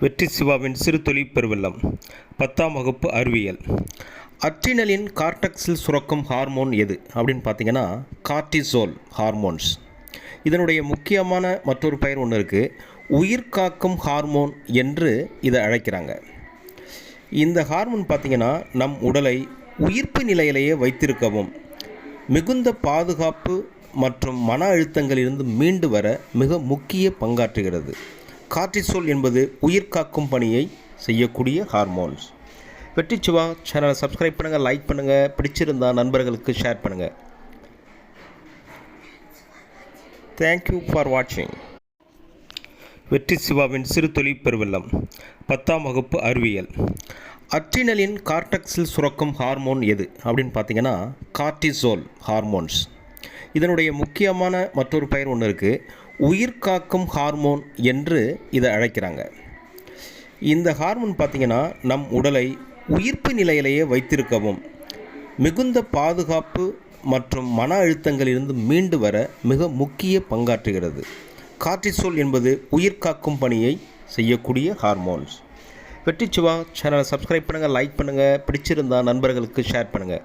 வெற்றி சிவாவின் சிறு தொழில் பத்தாம் வகுப்பு அறிவியல். அட்ரினலின் கார்டக்ஸில் சுரக்கும் ஹார்மோன் எது? அப்படின்னு பார்த்தீங்கன்னா கார்டிசோல் ஹார்மோன்ஸ். இதனுடைய முக்கியமான மற்றொரு பெயர் ஒன்று இருக்குது உயிர் காக்கும் ஹார்மோன் என்று இதை அழைக்கிறாங்க. இந்த ஹார்மோன் பார்த்திங்கன்னா நம் உடலை உயிர்ப்பு நிலையிலேயே வைத்திருக்கவும் மிகுந்த பாதுகாப்பு மற்றும் மன அழுத்தங்களிலிருந்து மீண்டு வர மிக முக்கிய பங்காற்றுகிறது. கார்டிசோல் என்பது உயிர் காக்கும் பணியை செய்யக்கூடிய ஹார்மோன்ஸ். வெற்றி சிவா சேனலை சப்ஸ்கிரைப் பண்ணுங்கள் லைக் பண்ணுங்கள் பிடிச்சிருந்தால் நண்பர்களுக்கு ஷேர் பண்ணுங்கள் தேங்க்யூ ஃபார் வாட்சிங் வெற்றி சிவாவின் சிறு தொழில் பெருவெல்லம் பத்தாம் வகுப்பு அறிவியல். அட்ரினலின் கார்டெக்ஸில் சுரக்கும் ஹார்மோன் எது? அப்படின்னு பார்த்தீங்கன்னா கார்டிசோல் ஹார்மோன்ஸ். இதனுடைய முக்கியமான மற்றொரு பெயர் ஒன்று இருக்குது உயிர் காக்கும் ஹார்மோன் என்று இதை அழைக்கிறாங்க. இந்த ஹார்மோன் பார்த்திங்கன்னா நம் உடலை உயிர்ப்பு நிலையிலேயே வைத்திருக்கவும் மிகுந்த பாதுகாப்பு மற்றும் மன அழுத்தங்களிலிருந்து மீண்டு வர மிக முக்கிய பங்காற்றுகிறது. கார்டிசோல் என்பது உயிர் காக்கும் பணியை செய்யக்கூடிய ஹார்மோன்ஸ். வெற்றிச்சுவா சேனலை சப்ஸ்கிரைப் பண்ணுங்கள் லைக் பண்ணுங்கள் பிடிச்சிருந்தால் நண்பர்களுக்கு ஷேர் பண்ணுங்கள்